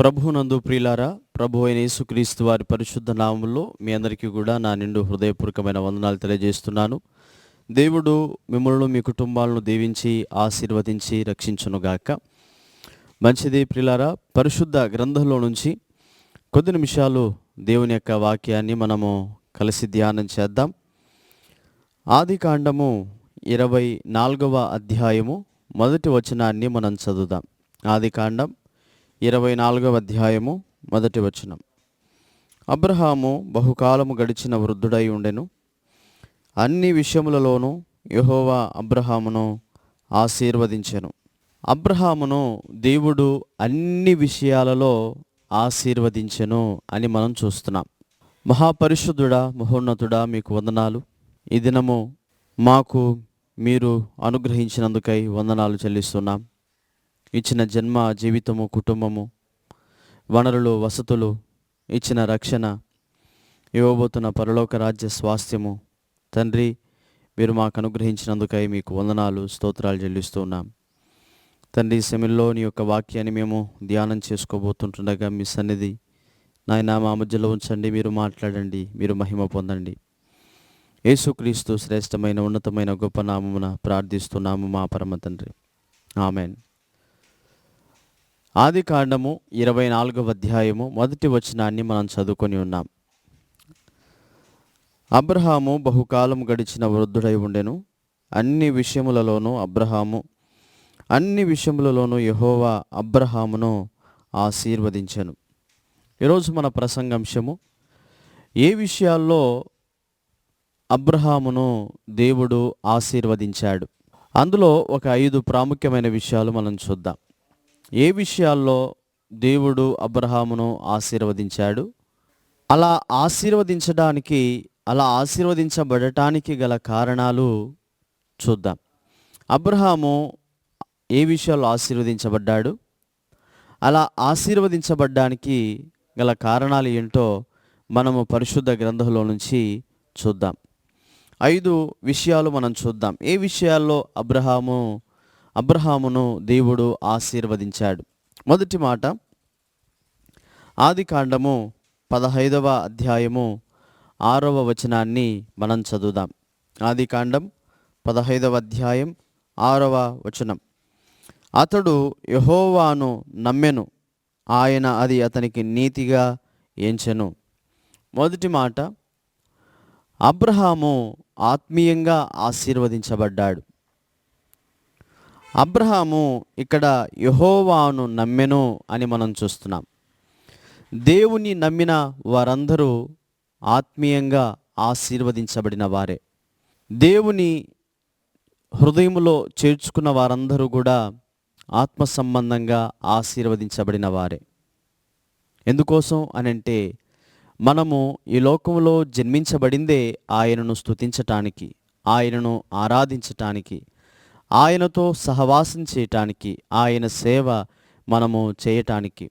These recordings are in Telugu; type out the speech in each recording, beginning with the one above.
ప్రభునందు ప్రియులారా ప్రభు అయిన యేసుక్రీస్తు వారి పరిశుద్ధ నామంలో మీ అందరికీ కూడా నా నిండు హృదయపూర్వకమైన వందనాలు తెలియజేస్తున్నాను. దేవుడు మిమ్మల్ని మీ కుటుంబాలను దీవించి ఆశీర్వదించి రక్షించునుగాక. మంచిది ప్రిలారా పరిశుద్ధ గ్రంథంలో నుంచి కొద్ది నిమిషాలు దేవుని యొక్క వాక్యాన్ని మనము కలిసి ధ్యానం చేద్దాం. ఆది కాండము ఇరవై నాలుగవ అధ్యాయము మొదటి వచనాన్ని మనం చదువుదాం. ఆది కాండం ఇరవై నాలుగవ అధ్యాయము మొదటి వచనం. అబ్రహాము బహుకాలము గడిచిన వృద్ధుడై ఉండెను. అన్ని విషయములలోనూ యహోవా అబ్రహామును ఆశీర్వదించెను. అబ్రహామును దేవుడు అన్ని విషయాలలో ఆశీర్వదించెను అని మనం చూస్తున్నాం. మహాపరిశుద్ధుడా మహోన్నతుడా మీకు వందనాలు. ఈ దినము మాకు మీరు అనుగ్రహించినందుకై వందనాలు చెల్లిస్తున్నాం. ఇచ్చిన జన్మ జీవితము కుటుంబము వనరులు వసతులు ఇచ్చిన రక్షణ ఇవ్వబోతున్న పరలోక రాజ్య స్వాస్థ్యము. తండ్రి మీరు మాకు అనుగ్రహించినందుకై మీకు వందనాలు స్తోత్రాలు చెల్లిస్తున్నాం తండ్రి సెమిల్లో నీ యొక్క వాక్యాన్ని మేము ధ్యానం చేసుకోబోతుంటుండగా మీ సన్నిధి. నాయన మా మధ్యలో ఉంచండి మీరు మాట్లాడండి మీరు మహిమ పొందండి. యేసుక్రీస్తు శ్రేష్టమైన ఉన్నతమైన గొప్ప నామమున ప్రార్థిస్తున్నాము మా పరమ తండ్రి. ఆమెన్. ఆది కాండము ఇరవై నాలుగవ అధ్యాయము మొదటి వచనాన్ని మనం చదువుకొని ఉన్నాం. అబ్రహాము బహుకాలం గడిచిన వృద్ధుడై ఉండెను. అన్ని విషయములలోనూ అబ్రహాము అన్ని విషయములలోనూ యహోవా అబ్రహామును ఆశీర్వదించెను. ఈరోజు మన ప్రసంగాంశము ఏ విషయాల్లో అబ్రహామును దేవుడు ఆశీర్వదించాడు? అందులో ఒక ఐదు ప్రాముఖ్యమైన విషయాలు మనం చూద్దాం. ఏ విషయాల్లో దేవుడు అబ్రహామును ఆశీర్వదించాడు? అలా ఆశీర్వదించడానికి అలా ఆశీర్వదించబడటానికి గల కారణాలు చూద్దాం. అబ్రహాము ఏ విషయాల్లో ఆశీర్వదించబడ్డాడు? అలా ఆశీర్వదించబడ్డానికి గల కారణాలు ఏంటో మనము పరిశుద్ధ గ్రంథంలో నుంచి చూద్దాం. ఐదు విషయాలు మనం చూద్దాం. ఏ విషయాల్లో అబ్రహాము అబ్రహామును దేవుడు ఆశీర్వదించాడు. మొదటి మాట ఆది కాండము పదహైదవ అధ్యాయము ఆరవ వచనాన్ని మనం చదువుదాం. ఆది కాండం పదహైదవ అధ్యాయం ఆరవ వచనం. అతడు యహోవాను నమ్మెను. ఆయన అది అతనికి నీతిగా ఎంచెను. మొదటి మాట అబ్రహాము ఆత్మీయంగా ఆశీర్వదించబడ్డాడు. అబ్రహాము ఇక్కడ యహోవాను నమ్మెను అని మనం చూస్తున్నాం. దేవుని నమ్మిన వారందరూ ఆత్మీయంగా ఆశీర్వదించబడిన వారే. దేవుని హృదయములో చేర్చుకున్న వారందరూ కూడా ఆత్మ సంబంధంగా ఆశీర్వదించబడిన వారే. ఎందుకోసం అనంటే మనము ఈ లోకంలో జన్మించబడిందే ఆయనను స్తుతించటానికి ఆయనను ఆరాధించటానికి ఆయనతో సహవాసం చేయటానికి ఆయన సేవ మనము చేయటానికి.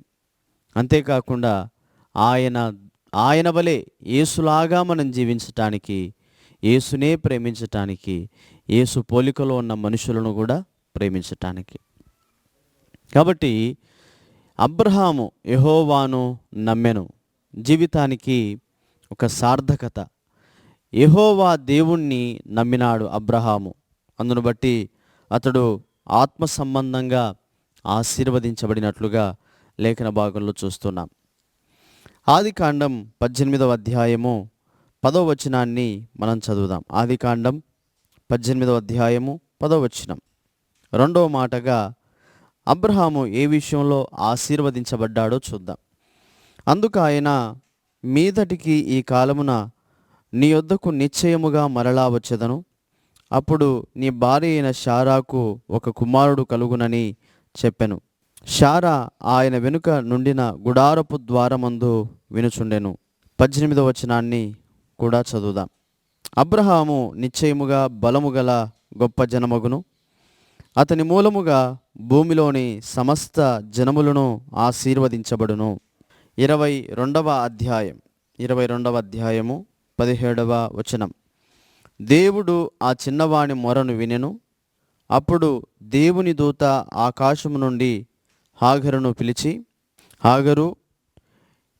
అంతేకాకుండా ఆయన ఆయన వలె యేసులాగా మనం జీవించటానికి యేసునే ప్రేమించటానికి యేసు పోలికలో ఉన్న మనుషులను కూడా ప్రేమించటానికి. కాబట్టి అబ్రహాము యహోవాను నమ్మెను. జీవితానికి ఒక సార్థకత. యహోవా దేవుణ్ణి నమ్మినాడు అబ్రహాము. అందును బట్టి అతడు ఆత్మ సంబంధంగా ఆశీర్వదించబడినట్లుగా లేఖన భాగంలో చూస్తున్నాం. ఆది కాండం పద్దెనిమిదవ అధ్యాయము పదవ వచనాన్ని మనం చదువుదాం. ఆది కాండం పద్దెనిమిదవ అధ్యాయము పదవ వచనం. రెండవ మాటగా అబ్రహాము ఏ విషయంలో ఆశీర్వదించబడ్డాడో చూద్దాం. అందుకు ఆయన మీదటికి ఈ కాలమున నీ యొద్దకు నిశ్చయముగా మరలా వచ్చేదను? అప్పుడు నీ భార్య అయిన షారాకు ఒక కుమారుడు కలుగునని చెప్పెను. షారా ఆయన వెనుక నుండిన గుడారపు ద్వారమందు వినుచుండెను. పద్దెనిమిదవ వచనాన్ని కూడా చదువుదాం. అబ్రహాము నిశ్చయముగా బలము గల గొప్ప జనమగును. అతని మూలముగా భూమిలోని సమస్త జనములను ఆశీర్వదించబడును. ఇరవై రెండవ అధ్యాయం. ఇరవై రెండవ అధ్యాయము పదిహేడవ వచనం. దేవుడు ఆ చిన్నవాని మొరను వినెను. అప్పుడు దేవుని దూత ఆకాశము నుండి హాగరును పిలిచి హాగరు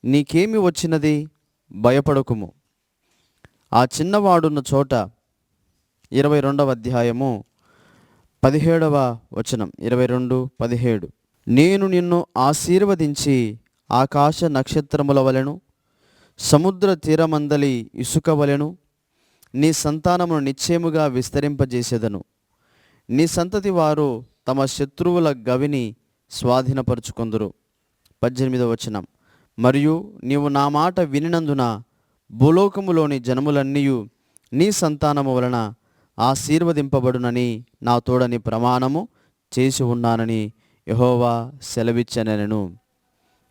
నీకేమి వచ్చినది? భయపడకుము. ఆ చిన్నవాడున్న చోట ఇరవై రెండవ అధ్యాయము పదిహేడవ వచనం ఇరవై రెండు పదిహేడు. నేను నిన్ను ఆశీర్వదించి ఆకాశ నక్షత్రముల వలెను సముద్ర తీరమందలి ఇసుక వలెను నీ సంతానమును నిశ్చయముగా విస్తరింపజేసేదను. నీ సంతతి వారు తమ శత్రువుల గవిని స్వాధీనపరుచుకొందురు. పద్దెనిమిదవ వచనం. మరియు నీవు నా మాట వినినందున భూలోకములోని జనములన్నీయు నీ సంతానము వలన ఆశీర్వదింపబడునని నా తోడని ప్రమాణము చేసి ఉన్నానని యహోవా సెలవిచ్చనెను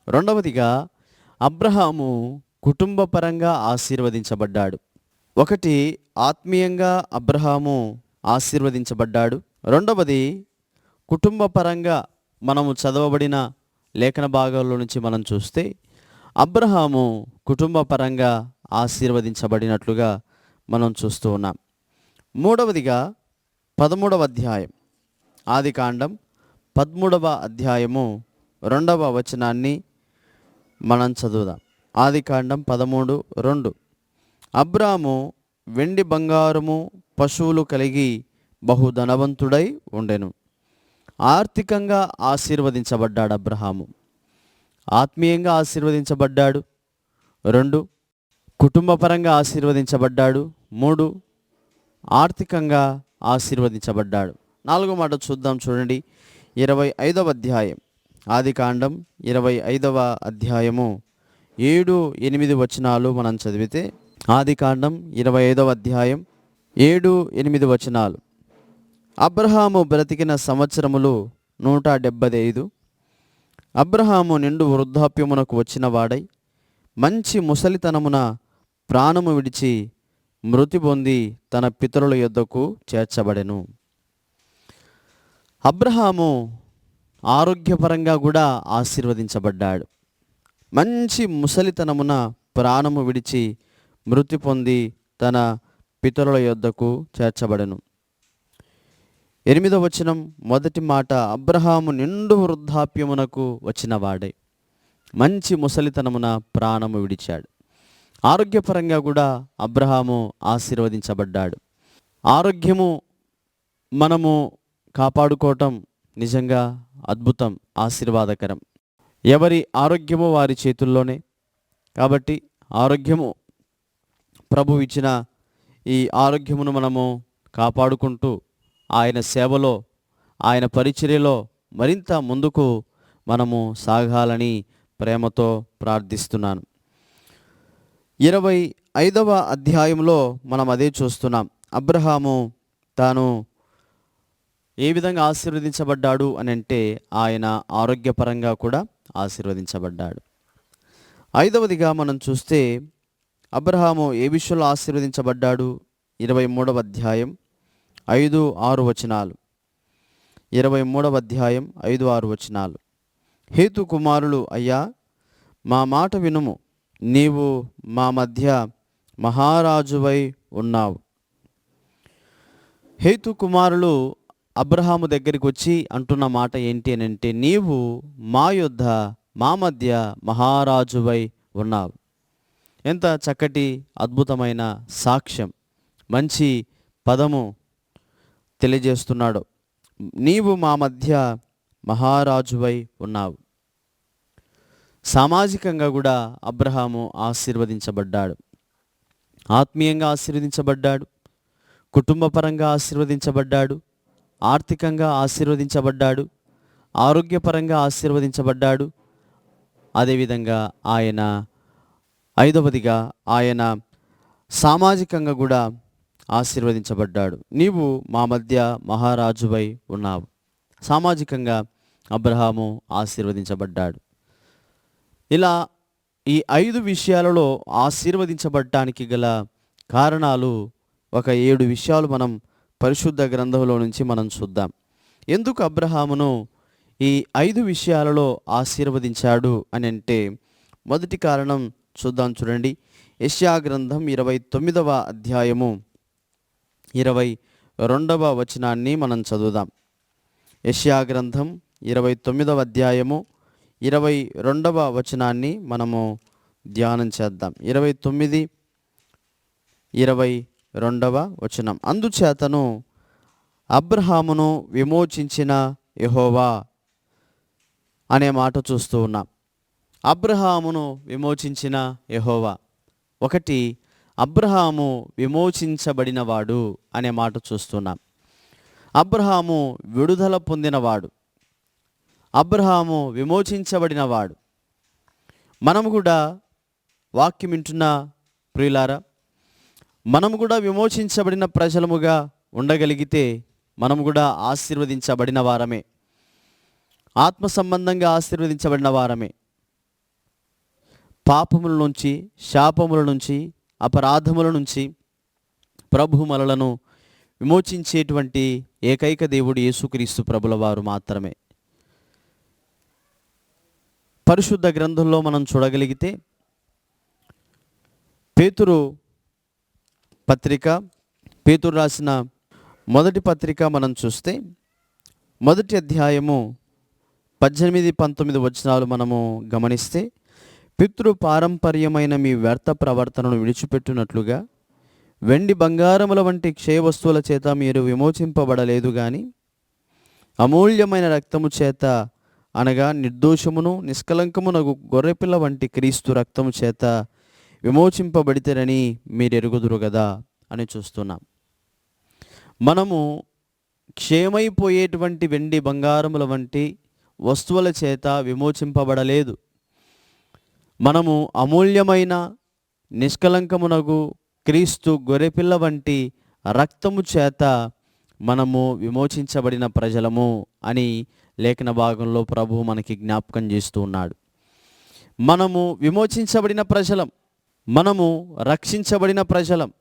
రెండవదిగా అబ్రహాము కుటుంబపరంగా ఆశీర్వదించబడ్డాడు. ఒకటి ఆత్మీయంగా అబ్రహాము ఆశీర్వదించబడ్డాడు. రెండవది కుటుంబపరంగా మనము చదవబడిన లేఖన భాగాల్లో నుంచి మనం చూస్తే అబ్రహాము కుటుంబపరంగా ఆశీర్వదించబడినట్లుగా మనం చూస్తూ ఉన్నాం. మూడవదిగా పదమూడవ అధ్యాయం ఆది కాండం పదమూడవ అధ్యాయము రెండవ వచనాన్ని మనం చదువుదాం. ఆది కాండం పదమూడు రెండు. అబ్రాము వెండి బంగారము పశువులు కలిగి బహుధనవంతుడై ఉండెను. ఆర్థికంగా ఆశీర్వదించబడ్డాడు అబ్రహాము. ఆత్మీయంగా ఆశీర్వదించబడ్డాడు. రెండు కుటుంబపరంగా ఆశీర్వదించబడ్డాడు. మూడు ఆర్థికంగా ఆశీర్వదించబడ్డాడు. నాలుగో మాట చూద్దాం చూడండి. ఇరవై ఐదవ అధ్యాయం. ఆది కాండం ఇరవై ఐదవ అధ్యాయము. ఏడు ఎనిమిది వచనాలు మనం చదివితే ఆది కాండం ఇరవై ఐదవ అధ్యాయం ఏడు ఎనిమిది వచనాలు. అబ్రహాము బ్రతికిన సంవత్సరములు నూట డెబ్బై ఐదు. అబ్రహాము నిండు వృద్ధాప్యమునకు వచ్చిన వాడై మంచి ముసలితనమున ప్రాణము విడిచి మృతి పొంది తన పితరుల యొద్దకు చేర్చబడెను. అబ్రహాము ఆరోగ్యపరంగా కూడా ఆశీర్వదించబడ్డాడు. మంచి ముసలితనమున ప్రాణము విడిచి మృతి పొంది తన పితరుల యొద్దకు చేర్చబడెను. ఎనిమిదవ వచనం మొదటి మాట అబ్రహాము నిండు వృద్ధాప్యమునకు వచ్చిన వాడే మంచి ముసలితనమున ప్రాణము విడిచాడు. ఆరోగ్యపరంగా కూడా అబ్రహాము ఆశీర్వదించబడ్డాడు. ఆరోగ్యము మనము కాపాడుకోవటం నిజంగా అద్భుతం ఆశీర్వాదకరం. ఎవరి ఆరోగ్యము వారి చేతుల్లోనే. కాబట్టి ఆరోగ్యము ప్రభు ఇచ్చిన ఈ ఆరోగ్యమును మనము కాపాడుకుంటూ ఆయన సేవలో ఆయన పరిచర్యలో మరింత ముందుకు మనము సాగాలని ప్రేమతో ప్రార్థిస్తున్నాను. ఇరవై ఐదవ అధ్యాయంలో మనం అదే చూస్తున్నాం. అబ్రహాము తాను ఏ విధంగా ఆశీర్వదించబడ్డాడు అని అంటే ఆయన ఆరోగ్యపరంగా కూడా ఆశీర్వదించబడ్డాడు. ఐదవదిగా మనం చూస్తే అబ్రహాము ఏ విషయంలో ఆశీర్వదించబడ్డాడు? ఇరవై మూడవ అధ్యాయం ఐదు ఆరు వచనాలు. ఇరవై మూడవ అధ్యాయం ఐదు ఆరు వచనాలు. హేతు కుమారులు అయ్యా మా మాట వినుము. నీవు మా మధ్య మహారాజువై ఉన్నావు. హేతు కుమారులు అబ్రహాము దగ్గరికి వచ్చి అంటున్న మాట ఏంటి అని అంటే నీవు మా యొద్ద మా మధ్య మహారాజువై ఉన్నావు. ఎంత చక్కటి అద్భుతమైన సాక్ష్యం మంచి పదము తెలియజేస్తున్నాడు. నీవు మా మధ్య మహారాజువై ఉన్నావు. సామాజికంగా కూడా అబ్రహాము ఆశీర్వదించబడ్డాడు. ఆత్మీయంగా ఆశీర్వదించబడ్డాడు. కుటుంబపరంగా ఆశీర్వదించబడ్డాడు. ఆర్థికంగా ఆశీర్వదించబడ్డాడు. ఆరోగ్యపరంగా ఆశీర్వదించబడ్డాడు. అదేవిధంగా ఆయన ఐదవదిగా ఆయన సామాజికంగా కూడా ఆశీర్వదించబడ్డాడు. నీవు మా మధ్య మహారాజువై ఉన్నావు. సామాజికంగా అబ్రహాము ఆశీర్వదించబడ్డాడు. ఇలా ఈ ఐదు విషయాలలో ఆశీర్వదించబడటానికి గల కారణాలు ఒక ఏడు విషయాలు మనం పరిశుద్ధ గ్రంథంలో నుంచి మనం చూద్దాం. ఎందుకు అబ్రహామును ఈ ఐదు విషయాలలో ఆశీర్వదించాడు అని అంటే మొదటి కారణం చూద్దాం చూడండి. యష్యా గ్రంథం ఇరవై తొమ్మిదవ అధ్యాయము. ఇరవై రెండవ వచనాన్ని మనం చదువుదాం. యష్యా గ్రంథం ఇరవై తొమ్మిదవ అధ్యాయము ఇరవై రెండవ వచనాన్ని మనము ధ్యానం చేద్దాం. ఇరవై తొమ్మిది ఇరవై రెండవ వచనం. అందుచేతను అబ్రహామును విమోచించిన యెహోవా అనే మాట చూస్తూ ఉన్నాం. అబ్రహామును విమోచించిన యెహోవా. ఒకటి అబ్రహాము విమోచించబడినవాడు అనే మాట చూస్తున్నాం. అబ్రహాము విడుదల పొందినవాడు. అబ్రహాము విమోచించబడినవాడు. మనము కూడా వాక్యం వింటున్న ప్రియులారా మనం కూడా విమోచించబడిన ప్రజలముగా ఉండగలిగితే మనం కూడా ఆశీర్వదించబడిన వారమే. ఆత్మ సంబంధంగా ఆశీర్వదించబడిన వారమే. పాపముల నుంచి శాపముల నుంచి అపరాధముల నుంచి ప్రభు మనలను విమోచించేటువంటి ఏకైక దేవుడు యేసుక్రీస్తు ప్రభుల వారు మాత్రమే. పరిశుద్ధ గ్రంథంలో మనం చూడగలిగితే పేతురు పత్రిక పేతురు రాసిన మొదటి పత్రిక మనం చూస్తే మొదటి అధ్యాయము పద్దెనిమిది పంతొమ్మిది వచనాలు మనము గమనిస్తే పితృ పారంపర్యమైన మీ వ్యర్థ ప్రవర్తనను విడిచిపెట్టినట్లుగా వెండి బంగారముల వంటి క్షయ వస్తువుల చేత మీరు విమోచింపబడలేదు కానీ అమూల్యమైన రక్తము చేత అనగా నిర్దోషమును నిష్కలంకమునగు గొర్రెపిల్ల వంటి క్రీస్తు రక్తము చేత విమోచింపబడితేరని మీరు ఎరుగుదురు కదా అని చూస్తున్నాం. మనము క్షేమైపోయేటువంటి వెండి బంగారముల వంటి వస్తువుల చేత విమోచింపబడలేదు. మనము అమూల్యమైన నిష్కలంకమునగు క్రీస్తు గొర్రెపిల్ల వంటి రక్తము చేత మనము విమోచించబడిన ప్రజలము అని లేఖన భాగంలో ప్రభు మనకి జ్ఞాపకం చేస్తూ ఉన్నాడు. మనము విమోచించబడిన ప్రజలం మనము రక్షించబడిన ప్రజలం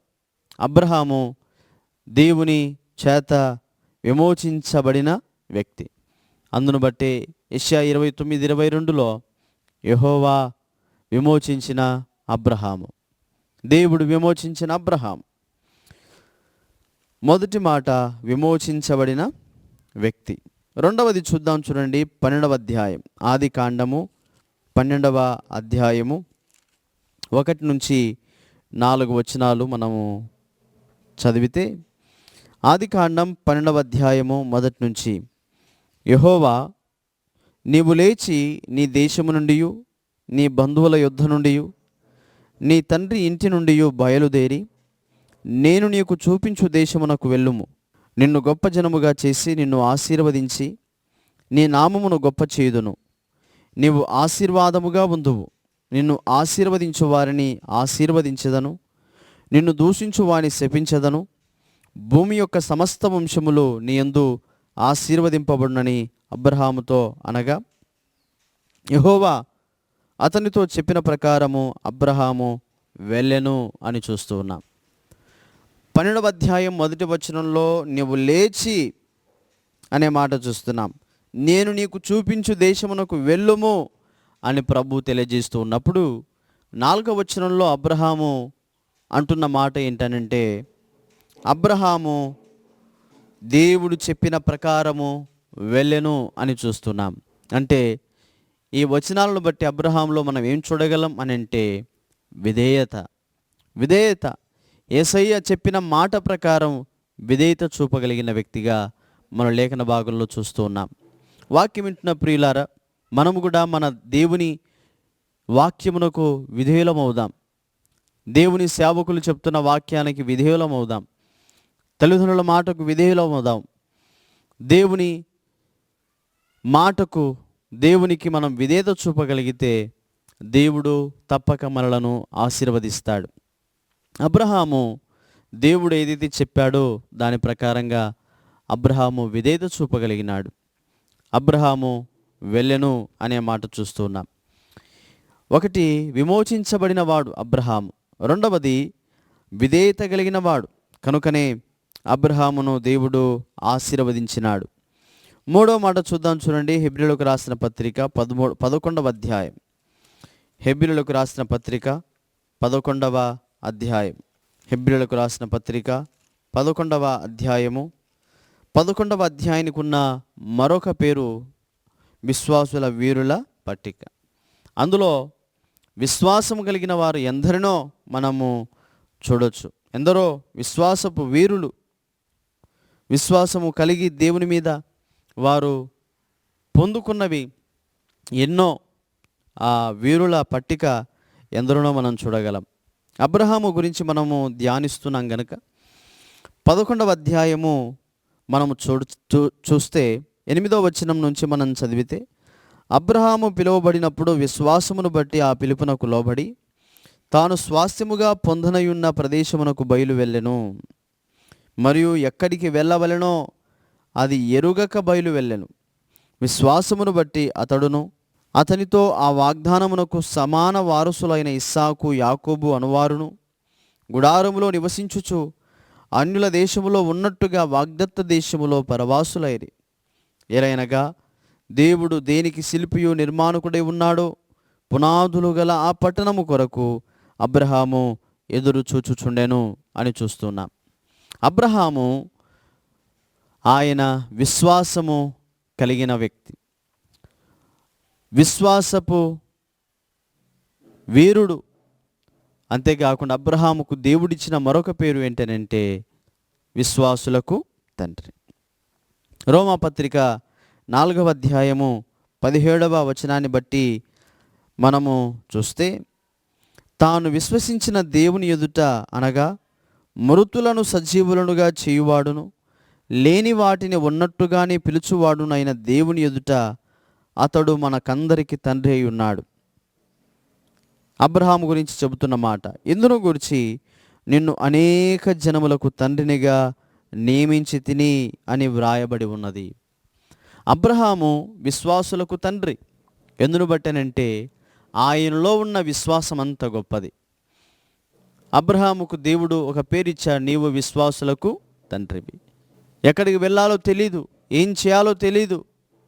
అబ్రహాము దేవుని చేత విమోచించబడిన వ్యక్తి. అందును బట్టే ఇష్యా ఇరవై తొమ్మిది ఇరవై రెండులో యహోవా విమోచించిన అబ్రహాము. దేవుడు విమోచించిన అబ్రహాం మొదటి మాట విమోచించబడిన వ్యక్తి. రెండవది చూద్దాం చూడండి పన్నెండవ అధ్యాయం. ఆది కాండము పన్నెండవ అధ్యాయము ఒకటి నుంచి నాలుగు వచనాలు మనము చదివితే ఆది కాండం పన్నెండవ అధ్యాయము మొదటి నుంచి యహోవా నీవు లేచి నీ దేశము నుండి నీ బంధువుల యుద్ధ నుండి నీ తండ్రి ఇంటి నుండి బయలుదేరి నేను నీకు చూపించు దేశమునకు వెళ్ళుము. నిన్ను గొప్ప జనముగా చేసి నిన్ను ఆశీర్వదించి నీ నామమును గొప్ప చేయుదును. నీవు ఆశీర్వాదముగా ఉందువు. నిన్ను ఆశీర్వదించు వారిని ఆశీర్వదించదను. నిన్ను దూషించు వారిని శపించదను. భూమి యొక్క సమస్త వంశములు నీ యందు ఆశీర్వదింపబడునని అబ్రహాముతో అనగా యహోవా అతనితో చెప్పిన ప్రకారము అబ్రహాము వెళ్ళెను అని చూస్తూ ఉన్నాం. పన్నెండవ అధ్యాయం మొదటి వచనంలో నీవు లేచి అనే మాట చూస్తున్నాం. నేను నీకు చూపించు దేశమునకు వెళ్ళుము అని ప్రభు తెలియజేస్తూ ఉన్నప్పుడు నాలుగవ వచనంలో అబ్రహాము అంటున్న మాట ఏంటనంటే అబ్రహాము దేవుడు చెప్పిన ప్రకారము వెళ్ళెను అని చూస్తున్నాం. అంటే ఈ వచనాలను బట్టి అబ్రహాంలో మనం ఏం చూడగలం అని అంటే విధేయత. విధేయత. ఏసయ్య చెప్పిన మాట ప్రకారం విధేయత చూపగలిగిన వ్యక్తిగా మన లేఖన భాగంలో చూస్తూ ఉన్నాం. వాక్యం వింటున్న ప్రియులారా మనము కూడా మన దేవుని వాక్యమునకు విధేయులమవుదాం. దేవుని సేవకులు చెప్తున్న వాక్యానికి విధేయులమవుదాం. తల్లిదండ్రుల మాటకు విధేయులమవుదాం. దేవుని మాటకు దేవునికి మనం విధేత చూపగలిగితే దేవుడు తప్పక మనలను ఆశీర్వదిస్తాడు. అబ్రహాము దేవుడు ఏదైతే చెప్పాడో దాని ప్రకారంగా అబ్రహాము విధేయత చూపగలిగినాడు. అబ్రహాము వెళ్ళెను అనే మాట చూస్తున్నాం ఒకటి విమోచించబడిన వాడు అబ్రహాము. రెండవది విధేయత కలిగిన వాడు. కనుకనే అబ్రహామును దేవుడు ఆశీర్వదించినాడు. మూడో మాట చూద్దాం చూడండి. హెబ్రిలకు రాసిన పత్రిక పదమూడు పదకొండవ అధ్యాయం. హెబ్రిలకు రాసిన పత్రిక పదకొండవ అధ్యాయం. హెబ్రిలకు రాసిన పత్రిక పదకొండవ అధ్యాయము. పదకొండవ అధ్యాయానికి ఉన్న మరొక పేరు విశ్వాసుల వీరుల పట్టిక. అందులో విశ్వాసం కలిగిన వారు ఎందరినో మనము చూడొచ్చు. ఎందరో విశ్వాసపు వీరులు. విశ్వాసము కలిగి దేవుని మీద వారు పొందుకున్నవి ఎన్నో ఆ వీరుల పట్టిక ఎందరినో మనం చూడగలం. అబ్రహాము గురించి మనము ధ్యానిస్తున్నాం గనుక పదకొండవ అధ్యాయము మనము చూడు చూ- చూస్తే ఎనిమిదవ వచనం నుంచి మనం చదివితే అబ్రహాము పిలువబడినప్పుడు విశ్వాసమును బట్టి ఆ పిలుపునకు లోబడి తాను స్వాస్థ్యముగా పొందనయున్న ప్రదేశమునకు బయలు వెళ్ళెను. మరియు ఎక్కడికి వెళ్ళవలెనో అది ఎరుగక బయలు వెళ్ళెను. విశ్వాసమును బట్టి అతడును అతనితో ఆ వాగ్దానమునకు సమాన వారసులైన ఇస్సాకు యాకోబు అనువారును. గుడారములో నివసించుచు అన్యుల దేశములో ఉన్నట్టుగా వాగ్దత్త దేశములో పరవాసులైరి. ఎలయనగా దేవుడు దేనికి శిల్పియు నిర్మాణకుడై ఉన్నాడో పునాదులు గల ఆ పట్టణము కొరకు అబ్రహాము ఎదురు చూచుచుండెను అని చూస్తున్నాం. అబ్రహాము ఆయన విశ్వాసము కలిగిన వ్యక్తి. విశ్వాసపు వీరుడు. అంతేకాకుండా అబ్రహాముకు దేవుడిచ్చిన మరొక పేరు ఏంటనంటే విశ్వాసులకు తండ్రి. రోమాపత్రిక నాలుగవ అధ్యాయము పదిహేడవ వచనాన్ని బట్టి మనము చూస్తే తాను విశ్వసించిన దేవుని ఎదుట అనగా మృతులను సజీవులనుగా చేయువాడును. లేని వాటిని ఉన్నట్టుగానే పిలుచువాడునైన దేవుని ఎదుట అతడు మనకందరికి తండ్రి అయి ఉన్నాడు. అబ్రహాము గురించి చెబుతున్న మాట ఇందును గురించి నిన్ను అనేక జనములకు తండ్రినిగా నియమించి తిని అని వ్రాయబడి ఉన్నది. అబ్రహాము విశ్వాసులకు తండ్రి. ఎందును బట్టనంటే ఆయనలో ఉన్న విశ్వాసం అంత గొప్పది. అబ్రహాముకు దేవుడు ఒక పేరిచ్చాడు నీవు విశ్వాసులకు తండ్రివి. ఎక్కడికి వెళ్ళాలో తెలీదు ఏం చేయాలో తెలీదు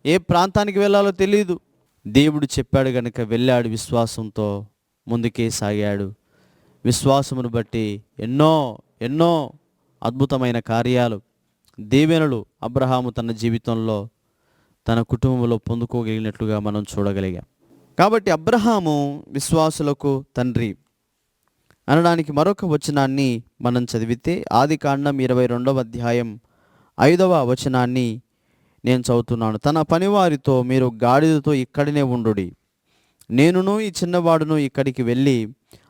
ఏ ప్రాంతానికి వెళ్ళాలో తెలీదు. దేవుడు చెప్పాడు కనుక వెళ్ళాడు విశ్వాసంతో ముందుకే సాగాడు. విశ్వాసమును బట్టి ఎన్నో ఎన్నో అద్భుతమైన కార్యాలు దీవెనలు అబ్రహాము తన జీవితంలో తన కుటుంబంలో పొందుకోగలిగినట్లుగా మనం చూడగలిగాం. కాబట్టి అబ్రహాము విశ్వాసులకు తండ్రి అనడానికి మరొక వచనాన్ని మనం చదివితే ఆది కాండం ఇరవై రెండవ అధ్యాయం ఐదవ వచనాన్ని నేను చదువుతున్నాను. తన పనివారితో మీరు గాడిదతో ఇక్కడనే ఉండుడి. నేనును ఈ చిన్నవాడును ఇక్కడికి వెళ్ళి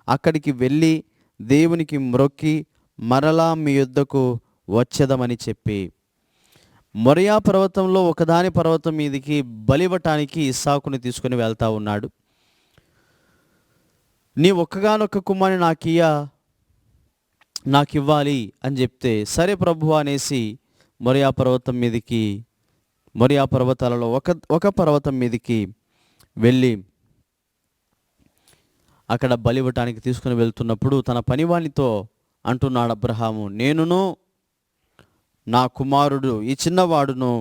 అక్కడికి వెళ్ళి దేవునికి మ్రొక్కి మరలా మీ యుద్ధకు వచ్చేదమని చెప్పి. మొరయా పర్వతంలో ఒకదాని పర్వతం మీదకి బలివటానికి ఇస్సాకుని తీసుకుని వెళ్తా ఉన్నాడు. నీ ఒక్కగానొక్క కుమ్మని నాకియ్య నాకు ఇవ్వాలి అని చెప్తే సరే ప్రభు అనేసి మొరియా పర్వతం మీదకి మొరియా పర్వతాలలో ఒక ఒక పర్వతం మీదకి వెళ్ళి అక్కడ బలివ్వటానికి తీసుకుని వెళ్తున్నప్పుడు తన పనివానితో అంటున్నాడు అబ్రహాము నేనును నా కుమారుడు ఈ చిన్నవాడును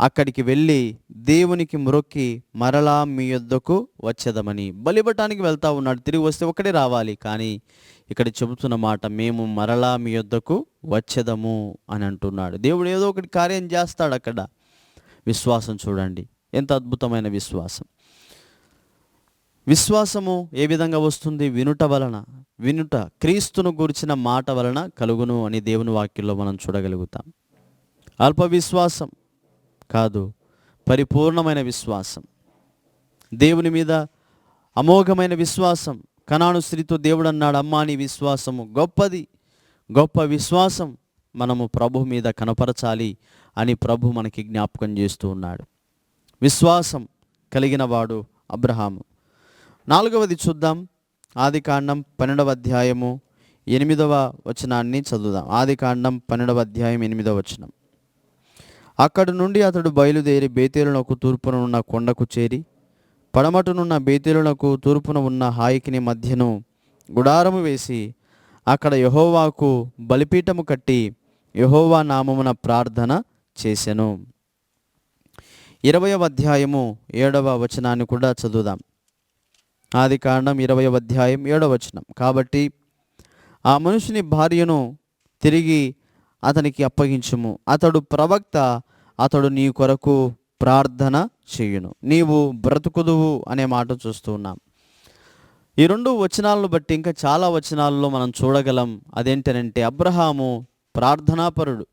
అక్కడికి వెళ్ళి దేవునికి మొరొక్కి మరలా మీ యొద్దకు వచ్చేదమని బలిపటానికి వెళ్తా ఉన్నాడు. తిరిగి వస్తే ఒకటే రావాలి. కానీ ఇక్కడ చెబుతున్న మాట మేము మరలా మీ యొద్దకు వచ్చేదము అని అంటున్నాడు. దేవుడు ఏదో ఒకటి కార్యం చేస్తాడు అక్కడ. విశ్వాసం చూడండి. ఎంత అద్భుతమైన విశ్వాసం. విశ్వాసము ఏ విధంగా వస్తుంది? వినుట వలన. వినుట క్రీస్తును గురించిన మాట వలన కలుగును అని దేవుని వాక్యంలో మనం చూడగలుగుతాం. అల్ప విశ్వాసం. కాదు పరిపూర్ణమైన విశ్వాసం. దేవుని మీద అమోఘమైన విశ్వాసం. కణాను స్త్రీతో దేవుడు అన్నాడు అమ్మా నీ విశ్వాసము గొప్పది. గొప్ప విశ్వాసం మనము ప్రభు మీద కనపరచాలి అని ప్రభు మనకి జ్ఞాపకం చేస్తూ ఉన్నాడు. విశ్వాసం కలిగిన వాడు అబ్రహాము. నాలుగవది చూద్దాం. ఆది కాండం పన్నెండవ అధ్యాయము ఎనిమిదవ వచనాన్ని చదువుదాం. ఆది కాండం పన్నెండవ అధ్యాయం ఎనిమిదవ వచనం. అక్కడి నుండి అతడు బయలుదేరి బేతేలునకు తూర్పున ఉన్న కొండకు చేరి పడమటునున్న బేతేలునకు తూర్పున ఉన్న హాయికిని మధ్యను గుడారము వేసి అక్కడ యహోవాకు బలిపీఠము కట్టి యహోవా నామమున ప్రార్థన చేసెను. ఇరవయవ అధ్యాయము ఏడవ వచనాన్ని కూడా చదువుదాం. ఆది కాండం ఇరవై అధ్యాయం ఏడవ వచనం. కాబట్టి ఆ మనుషుని భార్యను తిరిగి అతనికి అప్పగించుము. అతడు ప్రవక్త అతడు నీ కొరకు ప్రార్థన చేయును. నీవు బ్రతుకుదువు అనే మాట చూస్తూ ఉన్నాం. ఈ రెండు వచనాలను బట్టి ఇంకా చాలా వచనాల్లో మనం చూడగలం. అదేంటనంటే అబ్రహాము ప్రార్థనాపరుడు.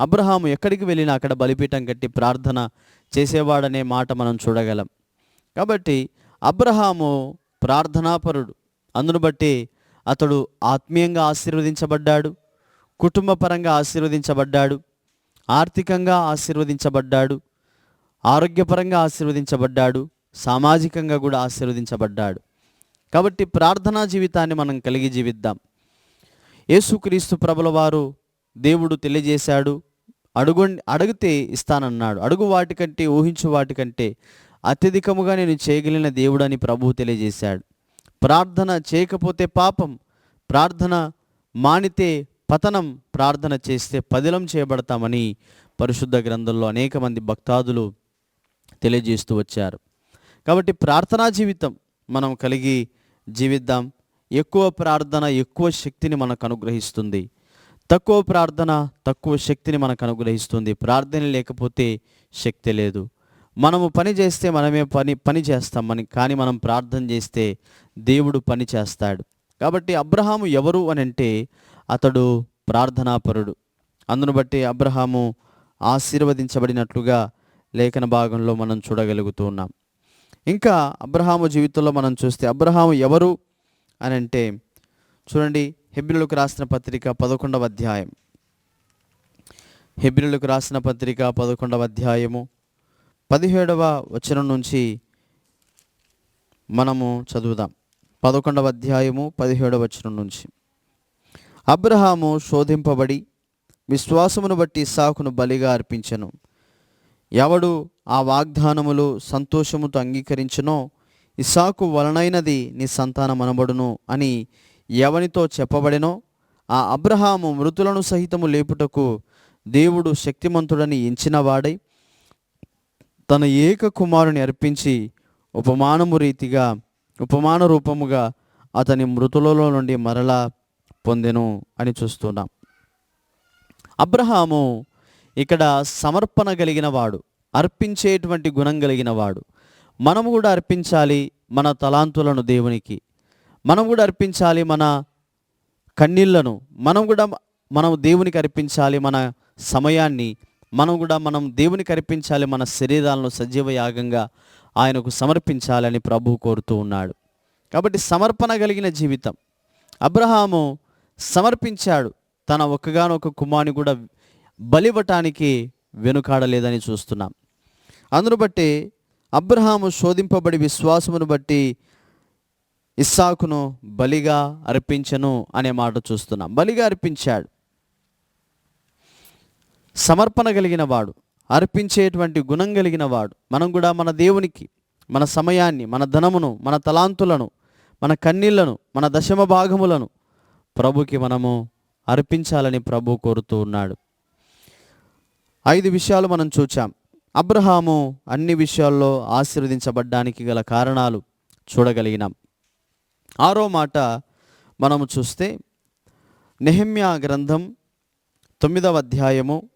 అబ్రహాము ఎక్కడికి వెళ్ళినా అక్కడ బలిపీఠం కట్టి ప్రార్థన చేసేవాడనే మాట మనం చూడగలం. కాబట్టి అబ్రహాము ప్రార్థనాపరుడు. అందును బట్టి అతడు ఆత్మీయంగా ఆశీర్వదించబడ్డాడు. కుటుంబపరంగా ఆశీర్వదించబడ్డాడు. ఆర్థికంగా ఆశీర్వదించబడ్డాడు ఆరోగ్యపరంగా ఆశీర్వదించబడ్డాడు సామాజికంగా కూడా ఆశీర్వదించబడ్డాడు. కాబట్టి ప్రార్థనా జీవితాన్ని మనం కలిగి జీవిద్దాం. యేసుక్రీస్తు ప్రభుల వారు దేవుడు తెలియజేశాడు అడుగు అడిగితే ఇస్తానన్నాడు. అడుగు వాటికంటే ఊహించు వాటికంటే అత్యధికముగా నేను చేయగలిగిన దేవుడని ప్రభువు తెలియజేశాడు. ప్రార్థన చేయకపోతే పాపం ప్రార్థన మానితే పతనం ప్రార్థన చేస్తే పదిలం చేయబడతామని పరిశుద్ధ గ్రంథంలో అనేక మంది భక్తాదులు తెలియజేస్తూ వచ్చారు. కాబట్టి ప్రార్థనా జీవితం మనం కలిగి జీవిద్దాం. ఎక్కువ ప్రార్థన ఎక్కువ శక్తిని మనకు అనుగ్రహిస్తుంది. తక్కువ ప్రార్థన తక్కువ శక్తిని మనకు అనుగ్రహిస్తుంది. ప్రార్థన లేకపోతే శక్తి లేదు. మనము పని చేస్తే మనమే పని పని చేస్తాం. మన కానీ మనం ప్రార్థన చేస్తే దేవుడు పని చేస్తాడు. కాబట్టి అబ్రహాము ఎవరు అని అంటే అతడు ప్రార్థనాపరుడు. అందును బట్టి అబ్రహాము ఆశీర్వదించబడినట్లుగా లేఖన భాగంలో మనం చూడగలుగుతూ ఉన్నాం ఇంకా అబ్రహాము జీవితంలో మనం చూస్తే అబ్రహాము ఎవరు అని అంటే చూడండి హెబ్రిలకు రాసిన పత్రిక పదకొండవ అధ్యాయం. హెబ్రిలకు రాసిన పత్రిక పదకొండవ అధ్యాయము పదిహేడవ వచనం నుంచి మనము చదువుదాం. పదకొండవ అధ్యాయము పదిహేడవ వచనం నుంచి. అబ్రహాము శోధింపబడి విశ్వాసమును బట్టి ఇసాకును బలిగా అర్పించెను. ఎవడు ఆ వాగ్దానములు సంతోషముతో అంగీకరించునో ఇసాకు వలనైనది నీ సంతానం అనబడును అని ఎవనితో చెప్పబడినో ఆ అబ్రహాము మృతులను సహితము లేపుటకు దేవుడు శక్తిమంతుడని ఎంచినవాడై తన ఏక కుమారుని అర్పించి ఉపమానము రీతిగా ఉపమాన రూపముగా అతని మృతులలో నుండి మరలా పొందెను అని చూస్తున్నాం. అబ్రహాము ఇక్కడ సమర్పణ కలిగిన వాడు అర్పించేటువంటి గుణం కలిగిన వాడు. మనము కూడా అర్పించాలి మన తలాంతులను దేవునికి. మనం కూడా అర్పించాలి మన కన్నీళ్ళను. మనం కూడా మనం దేవునికి అర్పించాలి మన సమయాన్ని. మనం కూడా మనం దేవునికి అర్పించాలి మన శరీరాలను సజీవ యాగంగా ఆయనకు సమర్పించాలని ప్రభు కోరుతూ ఉన్నాడు. కాబట్టి సమర్పణ కలిగిన జీవితం. అబ్రహాము సమర్పించాడు. తన ఒక్కగానొక్క కుమారుని కూడా బలివటానికి వెనుకాడలేదని చూస్తున్నాం. అందును బట్టి అబ్రహాము శోధింపబడి విశ్వాసమును బట్టి ఇస్సాకును బలిగా అర్పించను అనే మాట చూస్తున్నాం. బలిగా అర్పించాడు. సమర్పణ కలిగిన వాడు అర్పించేటువంటి గుణం కలిగిన వాడు. మనం కూడా మన దేవునికి మన సమయాన్ని మన ధనమును మన తలాంతులను మన కన్నీళ్ళను మన దశమ భాగములను ప్రభుకి మనము అర్పించాలని ప్రభు కోరుతూ ఉన్నాడు. ఐదు విషయాలు మనం చూచాం. అబ్రహాము అన్ని విషయాల్లో ఆశీర్వదించబడ్డానికి గల కారణాలు చూడగలిగినాం. ఆరో మాట మనము చూస్తే నెహమ్యా గ్రంథం తొమ్మిదవ అధ్యాయము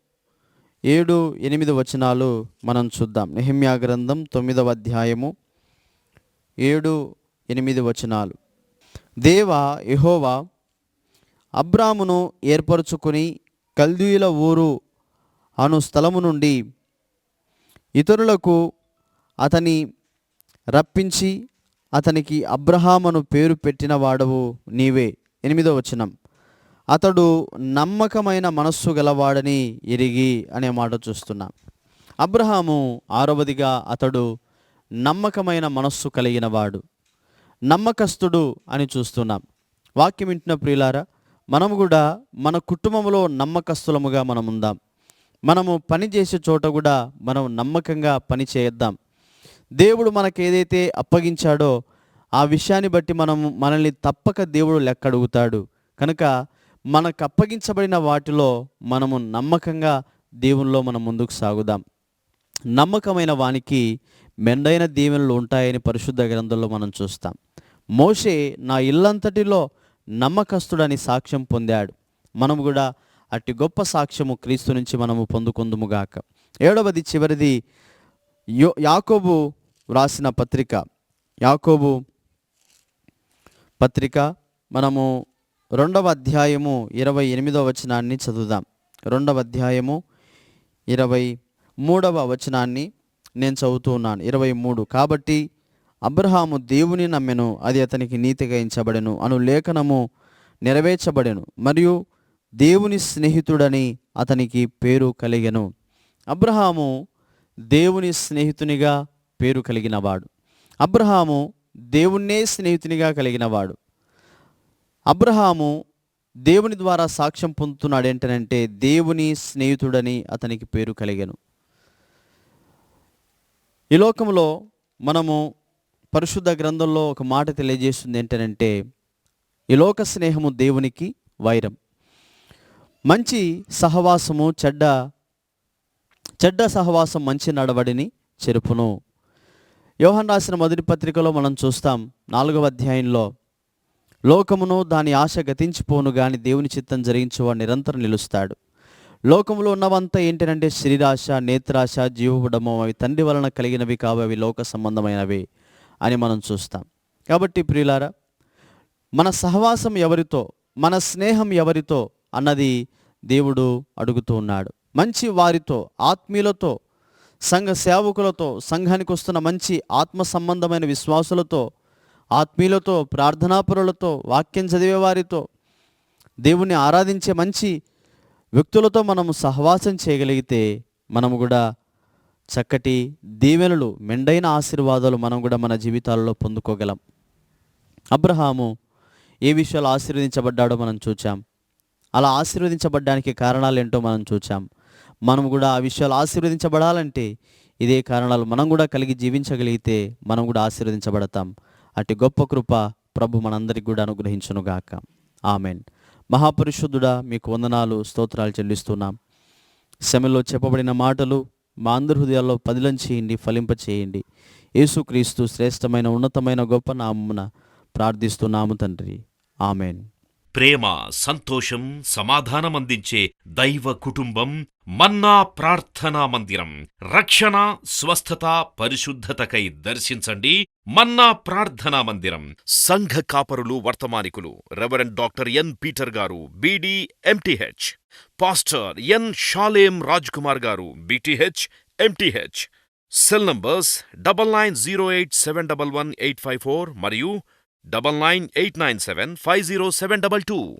ఏడు ఎనిమిది వచనాలు మనం చూద్దాం. నెహమ్యా గ్రంథం తొమ్మిదవ అధ్యాయము ఏడు ఎనిమిది వచనాలు. దేవ యహోవా అబ్రామును ఏర్పరచుకుని కల్దీయుల ఊరు అను స్థలము నుండి ఇతరులకు అతని రప్పించి అతనికి అబ్రహామను పేరు పెట్టిన వాడవు నీవే. ఎనిమిదో వచనం. అతడు నమ్మకమైన మనస్సు గలవాడని ఎరిగి అనే మాట చూస్తున్నాం. అబ్రహాము ఆరవదిగా అతడు నమ్మకమైన మనస్సు కలిగినవాడు నమ్మకస్తుడు అని చూస్తున్నాం. వాక్యం వింటున్న ప్రియులారా మనము కూడా మన కుటుంబంలో నమ్మకస్తులముగా మనం ఉందాం. మనము పని చేసే చోట కూడా మనం నమ్మకంగా పని చేద్దాం. దేవుడు మనకు ఏదైతే అప్పగించాడో ఆ విషయాన్ని బట్టి మనము మనల్ని తప్పక దేవుడు లెక్క అడుగుతాడు. కనుక మనకు అప్పగించబడిన వాటిలో మనము నమ్మకంగా దేవునిలో మనం ముందుకు సాగుదాం. నమ్మకమైన వానికి మెండైన దీవెనలు ఉంటాయని పరిశుద్ధ గ్రంథంలో మనం చూస్తాం. మోషే నా ఇల్లంతటిలో నమ్మకస్తుడని సాక్ష్యం పొందాడు. మనం కూడా అట్టి గొప్ప సాక్ష్యము క్రీస్తు నుంచి మనము పొందుకుందుముగాక ఏడవది చివరిది యో యాకోబు వ్రాసిన పత్రిక. యాకోబు పత్రిక మనము రెండవ అధ్యాయము ఇరవై ఎనిమిదవ వచనాన్ని చదువుదాం. రెండవ అధ్యాయము ఇరవై మూడవ వచనాన్ని నేను చదువుతూ ఉన్నాను. ఇరవై మూడు. కాబట్టి అబ్రహాము దేవుని నమ్మెను అది అతనికి నీతిగా ఎంచబడెను అను లేఖనము నెరవేర్చబడెను మరియు దేవుని స్నేహితుడని అతనికి పేరు కలిగెను. అబ్రహాము దేవుని స్నేహితునిగా పేరు కలిగినవాడు. అబ్రహాము దేవుణ్ణే స్నేహితునిగా కలిగినవాడు. అబ్రహాము దేవుని ద్వారా సాక్ష్యం పొందుతున్నాడు ఏంటనంటే దేవుని స్నేహితుడని అతనికి పేరు కలిగెను. ఈ లోకంలో మనము పరిశుద్ధ గ్రంథంలో ఒక మాట తెలియజేస్తుంది ఏంటనంటే ఈ లోక స్నేహము దేవునికి వైరం. మంచి సహవాసము చెడ్డ చెడ్డ సహవాసం మంచి నడవడిని చెరుపును. యోహన్ రాసిన మొదటి పత్రికలో మనం చూస్తాం నాలుగవ అధ్యాయంలో లోకమును దాని ఆశ గతించిపోను గాని దేవుని చిత్తం జరిగించేవాడు నిరంతరం నిలుస్తాడు. లోకములో ఉన్నవంతా ఏంటంటే శరీరాశ నేత్రాశ జీవబడము అవి తండ్రి వలన కలిగినవి కావు అవి లోక సంబంధమైనవి. అని మనం చూస్తాం. కాబట్టి ప్రియులారా మన సహవాసం ఎవరితో మన స్నేహం ఎవరితో అన్నది దేవుడు అడుగుతూ ఉన్నాడు. మంచి వారితో ఆత్మీయులతో సంఘ సేవకులతో సంఘానికి వస్తున్న మంచి ఆత్మ సంబంధమైన విశ్వాసులతో ఆత్మీయులతో ప్రార్థనాపరులతో వాక్యం చదివే వారితో దేవుణ్ణి ఆరాధించే మంచి వ్యక్తులతో మనము సహవాసం చేయగలిగితే మనము కూడా చక్కటి దీవెనలు మెండైన ఆశీర్వాదాలు మనం కూడా మన జీవితాలలో పొందుకోగలం. అబ్రహాము ఏ విషయాలు ఆశీర్వదించబడ్డాడో మనం చూచాం. అలా ఆశీర్వదించబడ్డానికి కారణాలు ఏంటో మనం చూచాం. మనం కూడా ఆ విషయాలు ఆశీర్వదించబడాలంటే ఇదే కారణాలు మనం కూడా కలిగి జీవించగలిగితే మనం కూడా ఆశీర్వదించబడతాం. అటు గొప్ప కృప ప్రభు మనందరికి కూడా అనుగ్రహించునుగాక. ఆమెన్. మహాపరిశుద్ధుడా మీకు వందనాలు స్తోత్రాలు చెల్లిస్తున్నాం. సెమెలో చెప్పబడిన మాటలు మా అందరి హృదయాల్లో పదిలం చేయండి ఫలింప చేయండి యేసుక్రీస్తు శ్రేష్టమైన ఉన్నతమైన గొప్ప నామమున ప్రార్థిస్తున్నాము తండ్రి. ఆమెన్. ప్రేమ సంతోషం సమాధానం అందించే దైవ కుటుంబం మన్నా ప్రార్థనా మందిరం. రక్షణ స్వస్థత పరిశుద్ధతకై దర్శించండి మన్నా ప్రార్థనా మందిరం. సంఘ కాపరులు వర్తమానికులు రెవరెండ్ డాక్టర్ ఎన్ పీటర్ గారు BD MTh. Pastor N Shalem Raj Kumar గారు BTh MTh. Cell numbers double nine zero eight seven double one eight five four మరియు double nine eight nine seven five zero seven double two